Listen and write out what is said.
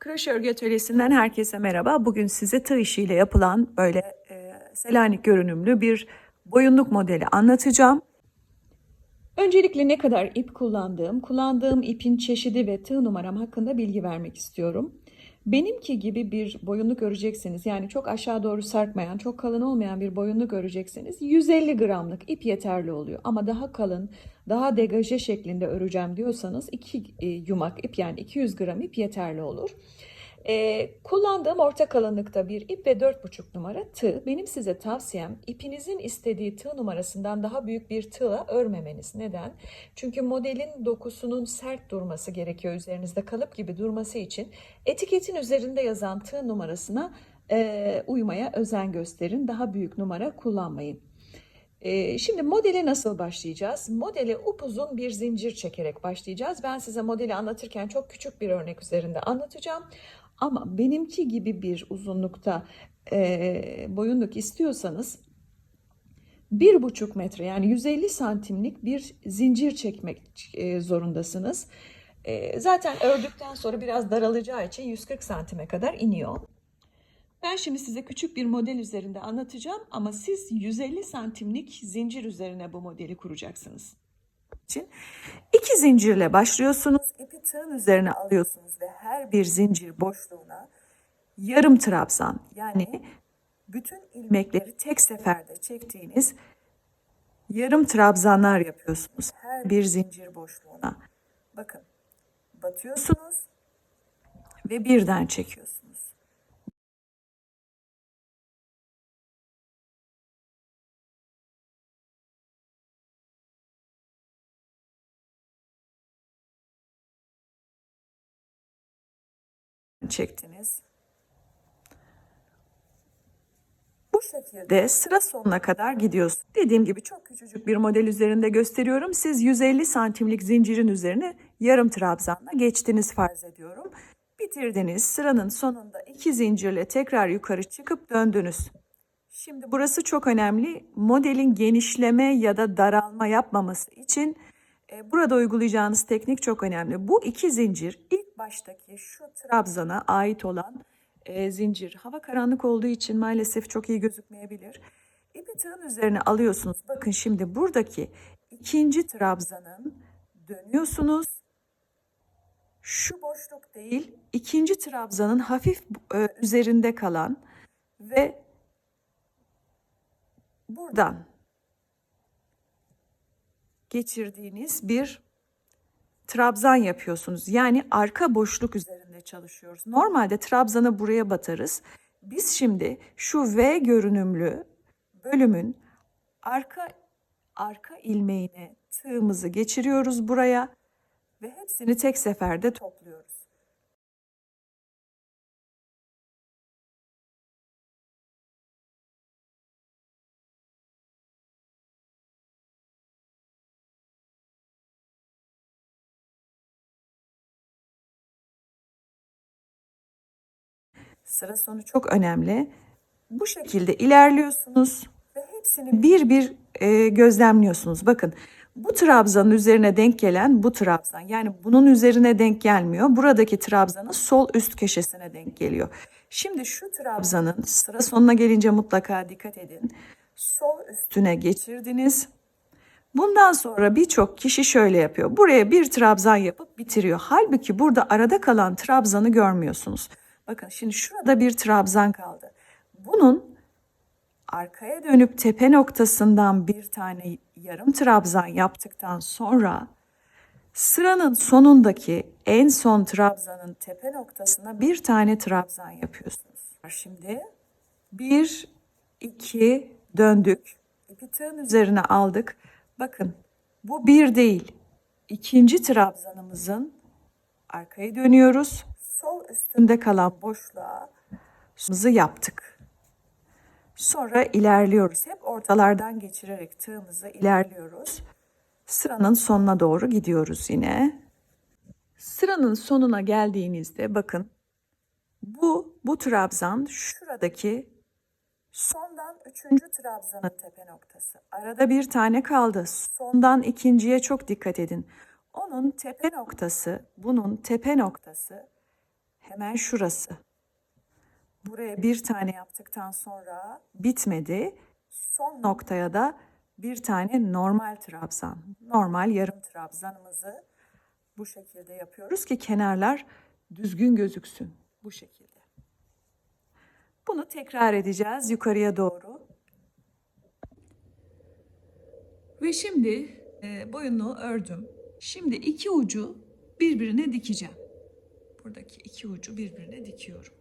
Kroşe örgü atölyesinden herkese merhaba. Bugün size tığ işiyle yapılan böyle e, Selanik görünümlü bir boyunluk modeli anlatacağım. Öncelikle ne kadar ip kullandığım, kullandığım ipin çeşidi ve tığ numaram hakkında bilgi vermek istiyorum. Benimki gibi bir boyunluk örecekseniz yani çok aşağı doğru sarkmayan, çok kalın olmayan bir boyunluk örecekseniz 150 gramlık ip yeterli oluyor. Ama daha kalın, daha degaje şeklinde öreceğim diyorsanız 2 yumak ip yani 200 gram ip yeterli olur. Ee, kullandığım orta kalınlıkta bir ip ve 4,5 numara tığ. Benim size tavsiyem ipinizin istediği tığ numarasından daha büyük bir tığla örmemeniz. Neden? Çünkü modelin dokusunun sert durması gerekiyor üzerinizde kalıp gibi durması için. Etiketin üzerinde yazan tığ numarasına e, uymaya özen gösterin. Daha büyük numara kullanmayın. Ee, şimdi modele nasıl başlayacağız? Modele upuzun bir zincir çekerek başlayacağız. Ben size modeli anlatırken çok küçük bir örnek üzerinde anlatacağım. Ama benimki gibi bir uzunlukta e, boyunluk istiyorsanız bir buçuk metre yani 150 santimlik bir zincir çekmek e, zorundasınız. E, zaten ördükten sonra biraz daralacağı için 140 santime kadar iniyor. Ben şimdi size küçük bir model üzerinde anlatacağım ama siz 150 santimlik zincir üzerine bu modeli kuracaksınız. İçin iki zincirle başlıyorsunuz. İpi tığın üzerine alıyorsunuz ve her bir zincir boşluğuna yarım trabzan yani bütün ilmekleri tek seferde çektiğiniz yarım trabzanlar yapıyorsunuz. Her bir zincir boşluğuna. Bakın batıyorsunuz ve birden çekiyorsunuz. Çektiniz. Bu şekilde sıra sonuna kadar gidiyorsun. Dediğim gibi çok küçücük bir model üzerinde gösteriyorum. Siz 150 santimlik zincirin üzerine yarım trabzanla geçtiniz farz ediyorum. Bitirdiniz. Sıranın sonunda iki zincirle tekrar yukarı çıkıp döndünüz. Şimdi burası çok önemli. Modelin genişleme ya da daralma yapmaması için e, burada uygulayacağınız teknik çok önemli. Bu iki zincir ilk baştaki şu trabzana ait olan e, zincir. Hava karanlık olduğu için maalesef çok iyi gözükmeyebilir. İpi tığın üzerine alıyorsunuz. Bakın şimdi buradaki ikinci trabzanın dönüyorsunuz. Şu boşluk değil, ikinci trabzanın hafif e, üzerinde kalan ve buradan geçirdiğiniz bir trabzan yapıyorsunuz. Yani arka boşluk üzerinde çalışıyoruz. Normalde trabzanı buraya batarız. Biz şimdi şu V görünümlü bölümün arka arka ilmeğine tığımızı geçiriyoruz buraya ve hepsini tek seferde topluyoruz. Sıra sonu çok önemli. Bu şekilde ilerliyorsunuz ve hepsini bir bir e, gözlemliyorsunuz. Bakın bu trabzanın üzerine denk gelen bu trabzan yani bunun üzerine denk gelmiyor. Buradaki trabzanın sol üst köşesine denk geliyor. Şimdi şu trabzanın sıra sonuna gelince mutlaka dikkat edin. Sol üstüne geçirdiniz. Bundan sonra birçok kişi şöyle yapıyor. Buraya bir trabzan yapıp bitiriyor. Halbuki burada arada kalan trabzanı görmüyorsunuz. Bakın şimdi şurada bir trabzan kaldı. Bunun arkaya dönüp tepe noktasından bir tane yarım trabzan yaptıktan sonra sıranın sonundaki en son trabzanın tepe noktasına bir tane trabzan yapıyorsunuz. Şimdi bir, iki döndük. İpi tığın üzerine aldık. Bakın bu bir değil. İkinci trabzanımızın arkaya dönüyoruz sol üstünde kalan boşluğa yaptık. Sonra ilerliyoruz. Hep ortalardan geçirerek tığımızı ilerliyoruz. Sıranın sonuna doğru gidiyoruz yine. Sıranın sonuna geldiğinizde bakın bu bu trabzan şuradaki sondan üçüncü trabzanın tepe noktası. Arada bir tane kaldı. Sondan ikinciye çok dikkat edin. Onun tepe noktası, bunun tepe noktası hemen şurası. Buraya bir tane yaptıktan sonra bitmedi. Son noktaya da bir tane normal trabzan, normal yarım trabzanımızı bu şekilde yapıyoruz ki kenarlar düzgün gözüksün. Bu şekilde. Bunu tekrar edeceğiz yukarıya doğru. Ve şimdi e, boyunu ördüm. Şimdi iki ucu birbirine dikeceğim. Buradaki iki ucu birbirine dikiyorum.